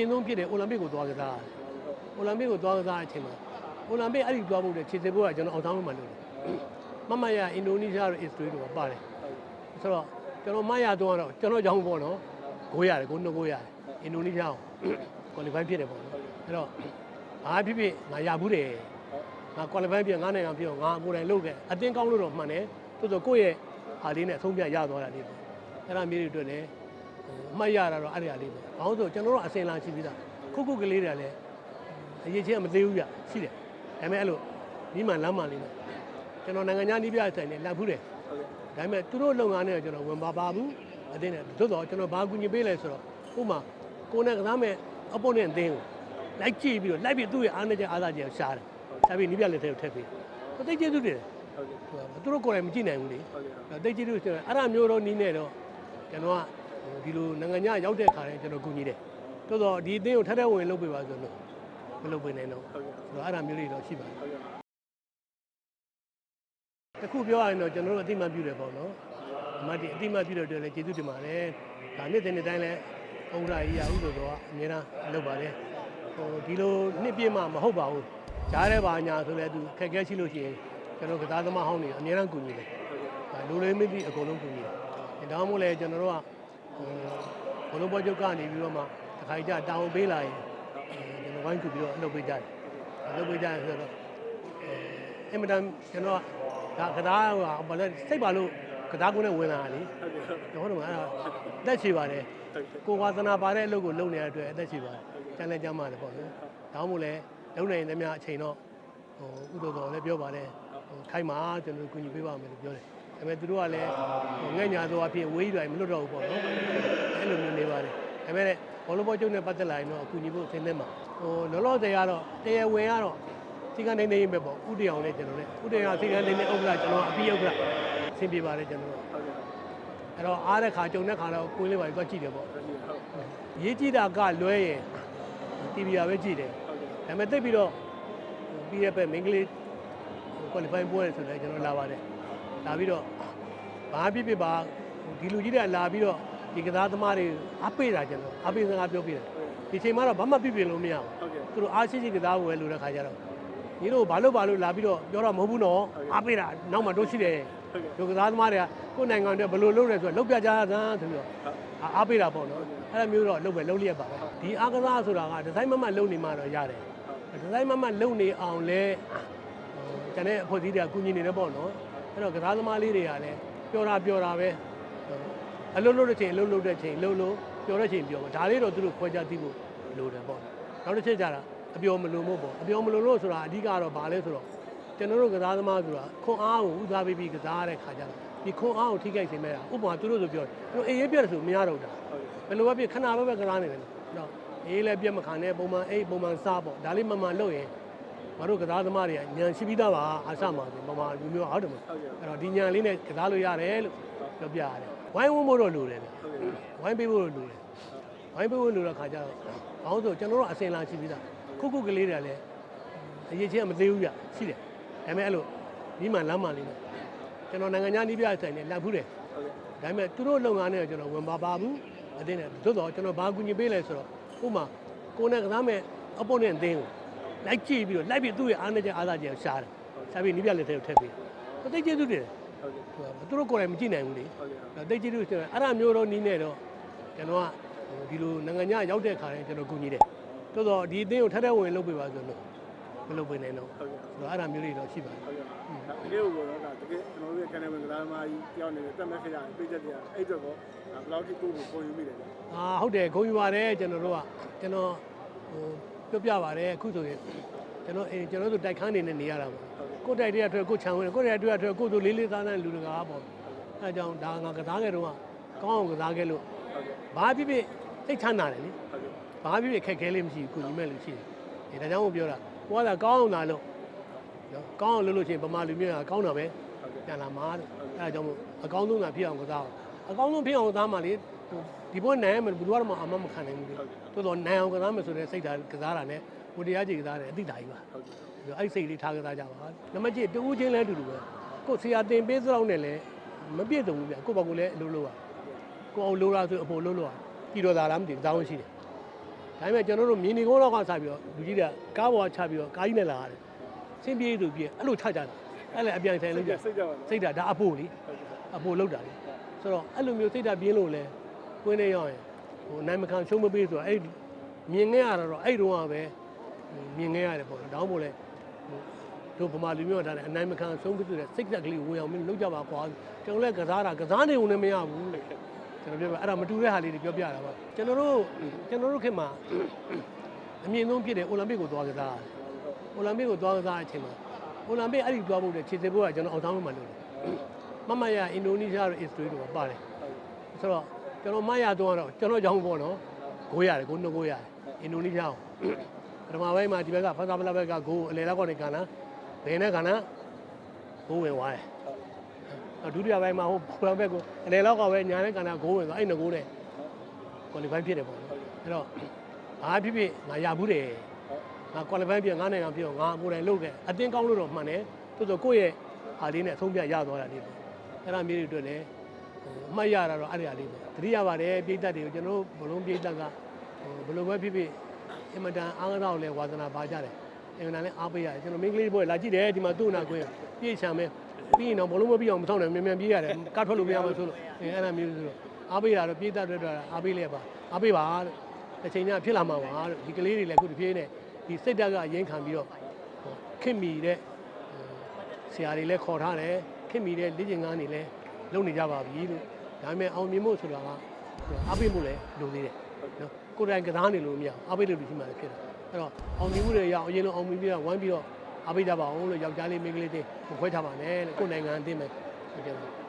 မြင့်ဆုံးဖြစ်တဲ့အိုလံပစ်ကိုသွားကစားတယ်အိုလံပစ်ကိုသွားကစားတဲ့အချိန်မှာအိုလံပစ်အဲ့ဒီသွားဖို့တဲ့ခြေစစ်ဖို့ကကျွန်တော်အောင်ဆောင်လို့မှလုပ်တယ်မမရအင်ဒိုနီးရှားတို့အစ္စရေးတို့ကပါတယ်ဆိုတော့ကျွန်တော်မရတော့တော့ကျွန်တော်ကြောင်းပေါ့နော်ကိုရတယ်ကိုနှစ်ကိုရတယ်အင်ဒိုနီးရှားကို qualify ဖြစ်တယ်ပေါ့နော်အဲ့တော့ဘာဖြစ်ဖြစ်ငါရဘူးတယ်ငါ qualify ပြငါနိုင်ငံပြငါကိုယ်တိုင်လုပ်ခဲ့အတင်းကောင်းလို့တော့မှန်တယ်တိုးတော့ကိုယ့်ရဲ့ဟာလေးနဲ့အဆုံးဖြတ်ရသွားတာလေးပေါ့အဲ့ဒါမျိုးတွေအတွက်လည်းအ မှတ်ရတာတော့အဲ့ဒီအလေးပဲ။ဘာလို့ဆိုကျွန်တော်တို့အစင်လာရှိပြီးသားခုခုကလေးတွေကလည်းအရေးချင်းမသေးဘူးပြရှိတယ်။ဒါပေမဲ့အဲ့လိုဒီမှလမ်းမှလေးနဲ့ကျွန်တော်နိုင်ငံခြားနီးပြဆိုင်နဲ့လက်ဖူးတယ်။ဒါပေမဲ့သူတို့လုပ်ငန်းနဲ့ကျွန်တော်ဝင်ပါပါဘူးအတင်းနဲ့သို့တော့ကျွန်တော်ဘာကူညီပေးလဲဆိုတော့ဥပမာကိုယ်နဲ့ကစားမဲ့အပေါ်နဲ့အတင်းကိုလိုက်ကြည့်ပြီးတော့လိုက်ပြီးသူ့ရဲ့အားနဲ့ချက်အားသာချက်ကိုရှားတယ်။ရှားပြီးနီးပြလက်ထဲကိုထည့်ပေး။သိကျေးဇူးတင်တယ်ဟုတ်ကဲ့။သူတို့ကိုယ်တိုင်မကြည့်နိုင်ဘူးလေဟုတ်ကဲ့။သိကျေးဇူးတင်တယ်အဲ့ဒါမျိုးတော့နီးနေတော့ကျွန်တော်က ဒီလိုနိုင်ငံခြားရောက်တဲ့ခါတိုင်းကျွန်တော်ကူညီတယ်။တိုးတော့ဒီအသင်းကိုထက်ထက်ဝင်လုပ်ပေးပါဆိုလို့မလုပ်ပေးနိုင်တော့ဟုတ်ကဲ့ဆိုတော့အဲ့ဒါမျိုးလေးတော့ရှိပါတယ်ဟုတ်ကဲ့။တစ်ခုပြောရရင်တော့ကျွန်တော်တို့အတိအမှတ်ပြုတယ်ပေါ့နော်။အမတ်ဒီအတိအမှတ်ပြုတဲ့အတွက်လည်းကျေးဇူးတင်ပါတယ်။ဒါနေ့တင်နေ့တိုင်းလည်းဥက္ကရာကြီးရဥဆိုတော့အများအားလုပ်ပါတယ်။ဟိုဒီလိုနှစ်ပြည့်မှမဟုတ်ပါဘူး။ကြားတဲ့ဘာညာဆိုလည်းသူခက်ခဲရှိလို့ရှိရင်ကျွန်တော်ကစားသမားဟောင်းတွေအများအားကူညီတယ်။ဒါလူလေးမသိအကုန်လုံးကူညီတယ်။ဒါမှမဟုတ်လဲကျွန်တော်တို့ကဟို ဘလုံးဘောချုပ်ကနေပြီးတော့မှတစ်ခါကြတောင်းပေးလာရင်ကျွန်တော်ဝိုင်းကူပြီးတော့အလုပ်ပေးကြတယ်။အလုပ်ပေးကြရင်ဆိုတော့အဲအင်မတန်ကျွန်တော်ကဒါကစားဟိုဘာလဲစိတ်ပါလို့ကစားကုန်းနဲ့ဝင်လာတာလေဟုတ်ကဲ့ဟုတ်။ကျွန်တော်တို့ကအဲ့ဒါအသက်ရှည်ပါတယ်ကဲ့။ကိုယ်ဝါသနာပါတဲ့အလုပ်ကိုလုပ်နေတဲ့အတွက်အသက်ရှည်ပါတယ်။ကျန်လဲကြမ်းပါတယ်ပေါ့နော်။ဒါမှမဟုတ်လဲလုံနိုင်သမျှအချိန်တော့ဟိုဥဒ္ဒောတော်လည်းပြောပါတယ်။ဟိုခိုင်းမှာကျွန်တော်တို့ကူညီပေးပါမယ်လို့ပြောတယ်။ ဒါပေမဲ့သူတို့ကလည်းဟိုငဲ့ညာသောအဖြစ်ဝေးတိုင်းမလွတ်တော့ဘူးပေါ့နော်။အဲ့လိုမျိုးနေပါတယ်။ဒါပေမဲ့ဘောလုံးဘောကျုပ်နဲ့ပတ်သက်လာရင်တော့အကူညီဖို့အသင်းထဲမှာဟိုလောလောဆယ်ကတော့တရားဝင်ကတော့စီကန်းနေနေရင်ပဲပေါ့ဥတည်အောင်လည်းကျွန်တော်လည်းဥတည်အောင်စီကန်းနေနေဥက္ကဋ္ဌကျွန်တော်အပြီးဥက္ကဋ္ဌအဆင်ပြေပါတယ်ကျွန်တော်တို့ဟုတ်ကဲ့အဲ့တော့အားတဲ့ခါကြုံတဲ့ခါတော့ကိုယ်လေးပါသွားကြည့်တယ်ပေါ့ဟုတ်ကဲ့ဟုတ်ရေးကြည့်တာကလွဲရင် TV ရပဲကြည့်တယ်ကဲ့ဒါပေမဲ့တိတ်ပြီးတော့ပြီးရပဲမင်္ဂလိ qualify ပွဲဆိုတော့ကျွန်တော်လာပါတယ် လာပြီးတော့ဘာဖြစ်ဖြစ်ပါဒီလူကြီးတွေကလာပြီးတော့ဒီကစားသမားတွေအားပေးတာကျွန်တော်အားပေးစကားပြောပေးတယ်ဒီချိန်မှာတော့ဘာမှပြပြလို့မရဘူးဟုတ်ကဲ့သူတို့အားရှိရှိကစားဝယ်လို့တဲ့ခါကျတော့ညီတို့ဘာလို့ဘာလို့လာပြီးတော့ပြောတော့မဟုတ်ဘူးနော်အားပေးတာနောက်မှတို့ရှိတယ်ဟုတ်ကဲ့ဒီကစားသမားတွေကကိုယ်နိုင်ငံအတွက်ဘယ်လိုလုပ်လဲဆိုတော့လုပ်ပြကြတာဆိုပြီးတော့အားအားပေးတာပေါ့နော်အဲ့လိုမျိုးတော့လုပ်ပဲလုပ်လျက်ပါပဲဒီအားကစားဆိုတာကဒီဇိုင်းမမတ်လုပ်နေမှတော့ရတယ်ဒီဇိုင်းမမတ်လုပ်နေအောင်လဲဟိုကျန်တဲ့အဖွဲ့အစည်းတွေကကူညီနေတယ်ပေါ့နော် အဲ့တော့ကစားသမားလေးတွေကလည်းပြောတာပြောတာပဲအလုပ်လုပ်တဲ့ချိန်အလုပ်လုပ်တဲ့ချိန်လုပ်လို့ပြောတဲ့ချိန်ပြောမှာဒါလေးတော့သူတို့ခွဲခြားသိဖို့လိုတယ်ပေါ့နောက်တစ်ချက်ကျတာအပြောမလို့မို့ပေါ့အပြောမလို့လို့ဆိုတာအဓိကတော့ဘာလဲဆိုတော့ကျွန်တော်တို့ကစားသမားဆိုတာခွန်အားကိုဦးစားပေးပြီးကစားရတဲ့ခါကျတော့ဒီခွန်အားကိုထိခိုက်စေမဲ့တာဥပမာသူတို့ဆိုပြောတယ်သူတို့အေးရေးပြတ်တယ်ဆိုမရတော့တာဟုတ်ကဲ့ဘယ်လိုပဲဖြစ်ခဏပဲပဲကစားနေတယ်နော်အေးလည်းပြတ်မခံနဲ့ပုံမှန်အေးပုံမှန်စားပေါ့ဒါလေးမှန်မှန်လုပ်ရင် မတို့ကစားသမားတွေကညံရှိပြီးသားပါအားစမှာဆိုပုံမှန်လူမျိုးဟုတ်တယ်မဟုတ်ဟုတ်ကဲ့အဲ့တော့ဒီညံလေးနဲ့ကစားလို့ရတယ်လို့ပြောပြရတယ်ဝိုင်းဝန်းဖို့တော့လိုတယ်ဟုတ်ကဲ့ဝိုင်းပေးဖို့တော့လိုတယ်ဝိုင်းပေးဖို့လိုတဲ့ခါကျတော့ဘာလို့ဆိုကျွန်တော်တို့အစင်လာရှိပြီးသားခုခုကလေးတွေကလည်းအရေးချင်းမသေးဘူးပြရှိတယ်ဒါပေမဲ့အဲ့လိုဒီမှလမ်းမှလေးနဲ့ကျွန်တော်နိုင်ငံခြားနီးပြဆိုင်နဲ့လက်ဖူးတယ်ဟုတ်ကဲ့ဒါပေမဲ့သူတို့လုပ်ငန်းနဲ့ကျွန်တော်ဝင်ပါပါဘူးအတင်းနဲ့သို့တော့ကျွန်တော်ဘာကူညီပေးလဲဆိုတော့ဥပမာကိုယ်နဲ့ကစားမဲ့အပေါ်နဲ့အတင်းကို လိုက်ကြည့်ပြီးတော့လိုက်ပြီးသူ့ရဲ့အားနဲ့ချက်အားသာချက်ကိုရှားတယ်ရှားပြီးနီးပြလက်ထဲကိုထည့်ပေးတယ်သိကျေးဇူးတင်တယ်ဟုတ်ကဲ့သူတို့ကိုယ်တိုင်မကြည့်နိုင်ဘူးလေဟုတ်ကဲ့ဒါတိတ်ကြီးလို့ဆိုတော့အဲ့ဒါမျိုးတော့နီးနေတော့ကျွန်တော်ကဟိုဒီလိုနိုင်ငံခြားရောက်တဲ့ခါတိုင်းကျွန်တော်ကူညီတယ်တိုးတော့ဒီအသင်းကိုထက်ထက်ဝင်လုပ်ပေးပါဆိုလို့မလုပ်ပေးနိုင်တော့ဟုတ်ကဲ့ဆိုတော့အဲ့ဒါမျိုးလေးတော့ရှိပါတယ်ဟုတ်ကဲ့ဒါတကယ်ကိုတော့ဒါတကယ်ကျွန်တော်တို့ရဲ့ကန်နယ်ဝင်ကစားသမားကြီးတယောက်နေတက်မဲ့ခရပြည့်ချက်တရားအဲ့တော့ကောဘယ်လောက်ထိကိုကိုပုံယူမိတယ်လဲအာဟုတ်တယ်ဂုဏ်ယူပါတယ်ကျွန်တော်တို့ကကျွန်တော်ဟို ပြောပြပါတယ်အခုဆိုရင်ကျွန်တော်အင်းကျွန်တော်တို့တိုက်ခန်းနေနဲ့နေရတာပေါ့ကိုယ်တိုက်တွေကထွက်ကိုယ်ခြံဝင်ကိုယ်တိုက်တွေကထွက်ကိုယ်ဆိုလေးလေးသားသားလူတကာပေါ့အဲအကြောင်းဒါငါကစားခဲ့တော့ကောင်းအောင်ကစားခဲ့လို့ဟုတ်ကဲ့ဘာဖြစ်ဖြစ်စိတ်ချမ်းသာတယ်လေဟုတ်ကဲ့ဘာဖြစ်ဖြစ်ခက်ခဲလေးမရှိဘူးကုညီမဲ့လူရှိတယ်ဒါကြောင့်မို့ပြောတာကိုကသာကောင်းအောင်လာလို့နော်ကောင်းအောင်လုပ်လို့ရှိရင်ဗမာလူမျိုးကကောင်းတာပဲဟုတ်ကဲ့ပြန်လာမှာတဲ့အဲဒါကြောင့်မို့အကောင်းဆုံးသာဖြစ်အောင်ကစားအောင်အကောင်းဆုံးဖြစ်အောင်ကစားမှလေဟို ဒီဘက်နိုင်မယ်ဘယ်သူကတော့မှအမမခံနိုင်ဘူးလေတိုးတော့နိုင်အောင်ကစားမယ်ဆိုတဲ့စိတ်ဓာတ်ကစားတာနဲ့ဟိုတရားကြည့်ကစားတယ်အတိတာကြီးပါဟုတ်ကဲ့ပြီးတော့အဲ့ဒီစိတ်လေးထားကစားကြပါနံပါတ်7တူဦးချင်းလဲအတူတူပဲကိုယ်ဆရာတင်ပေးစလောက်နဲ့လည်းမပြည့်စုံဘူးဗျကိုယ့်ဘက်ကလည်းအလုပ်လုပ်ရကိုယ်အောင်လိုတာဆိုအဖို့လုပ်လို့ရကြည်တော်သားလားမသိဘူးတောင်းရှိတယ်ဒါပေမဲ့ကျွန်တော်တို့မြင်းနေကုန်းတော့ကစပြီးတော့လူကြီးတွေကကားပေါ်ကချပြီးတော့ကားကြီးနဲ့လာရတယ်စင်ပြေးသူပြေးအဲ့လိုချကြတယ်အဲ့လေအပြန်ဆိုင်လုပ်ကြစိတ်ကြပါစိတ်ဓာတ်ဒါအဖို့လေအဖို့လောက်တာလေဆိုတော့အဲ့လိုမျိုးစိတ်ဓာတ်ပြင်းလို့လဲ ကွင်းနေရောက်ရင်ဟိုနိုင်မခံရှုံးမပေးဆိုတော့အဲ့မြင်ခဲ့ရတော့အဲ့တုန်းကပဲမြင်ခဲ့ရတယ်ပေါ့နော်ဒါမှမဟုတ်လဲတို့ဗမာလူမျိုးကဒါလည်းအနိုင်မခံရှုံးပေးဆိုတဲ့စိတ်ဓာတ်ကလေးဝင်အောင်မင်းလောက်ကြပါကွာကျွန်တော်လည်းကစားတာကစားနေုံနဲ့မရဘူးလို့ကျွန်တော်ပြောပြအဲ့ဒါမတူတဲ့ဟာလေးတွေပြောပြတာပါကျွန်တော်တို့ကျွန်တော်တို့ခင်မှာအမြင့်ဆုံးဖြစ်တဲ့အိုလံပစ်ကိုသွားကစားအိုလံပစ်ကိုသွားကစားတဲ့အချိန်မှာအိုလံပစ်အဲ့ဒီသွားဖို့တဲ့ခြေစစ်ဖို့ကကျွန်တော်အောင်ဆောင်လို့မှလို့မမရအင်ဒိုနီးရှားတို့အစ္စရေးတို့ကပါတယ်ဆိုတော့ ကျွန်တော်မရတော့တော့ကျွန်တော်ကြောင်းပေါ့နော်ဂိုးရတယ်ဂိုးနှစ်ဂိုးရတယ်အင်ဒိုနီးရှားကိုပထမပိုင်းမှာဒီဘက်ကဖာသာပလာဘက်ကဂိုးအလေလောက်ကနေကဏ္ဍဘယ်နဲ့ကဏ္ဍဂိုးဝင်သွားတယ်ဒုတိယပိုင်းမှာဟိုပလာဘက်ကိုအလေလောက်ကပဲညာနဲ့ကဏ္ဍဂိုးဝင်သွားအဲ့နှစ်ဂိုးနဲ့ကွာလီဖိုင်းဖြစ်တယ်ပေါ့နော်အဲ့တော့ဘာဖြစ်ဖြစ်ငါရဘူးတယ်ငါကွာလီဖိုင်းပြငါနိုင်အောင်ပြငါကိုယ်တိုင်လုပ်တယ်အတင်းကောင်းလို့တော့မှန်တယ်တိုးတော့ကိုယ့်ရဲ့ဟာလေးနဲ့အဆုံးဖြတ်ရသွားတာလေးပေါ့အဲ့ဒါမျိုးတွေအတွက်လည်းဟို အမှတ်ရတာတော့အဲ့ဒါလေးပဲတတိယပါတယ်ပြည်သက်တွေကိုကျွန်တော်တို့ဘလုံးပြည်သက်ကဟိုဘလုံးပဲဖြစ်ဖြစ်အင်မတန်အားကားကိုလည်းဝါသနာပါကြတယ်အင်မတန်လည်းအားပေးရတယ်ကျွန်တော်မင်းကလေးဘွဲလာကြည့်တယ်ဒီမှာသူ့နာကွင်းပြည့်ချံမဲပြီးရင်တော့ဘလုံးမပြီးအောင်မဆောင်နိုင်မြန်မြန်ပြေးရတယ်ကတ်ထွက်လို့မရဘူးဆိုလို့အဲအဲ့ဒါမျိုးဆိုတော့အားပေးတာတော့ပြည်သက်တွေတော့အားပေးလဲပါအားပေးပါလို့တစ်ချိန်ကျဖြစ်လာမှာပါလို့ဒီကလေးတွေလည်းခုတစ်ပြေးနဲ့ဒီစိတ်ဓာတ်ကအရင်ခံပြီးတော့ဟိုခင်မီတဲ့ဆရာတွေလည်းခေါ်ထားတယ်ခင်မီတဲ့လေ့ကျင့်ခန်းတွေလည်း လုပ်နေကြပါပြီလို့ဒါပေမဲ့အောင်မြင်ဖို့ဆိုတာကအားပေးမှုလည်းလိုသေးတယ်နော်ကိုယ်တိုင်ကစားနေလို့မရဘူးအားပေးလို့ဒီမှာလည်းဖြစ်တယ်အဲ့တော့အောင်မြင်မှုတွေရအောင်အရင်လုံးအောင်မြင်ပြီးတော့ဝမ်းပြီးတော့အားပေးကြပါအောင်လို့ယောက်ျားလေးမိန်းကလေးတွေခွဲထားပါနဲ့လို့ကိုယ်နိုင်ငံအသိမဲ့ဟုတ်ကဲ့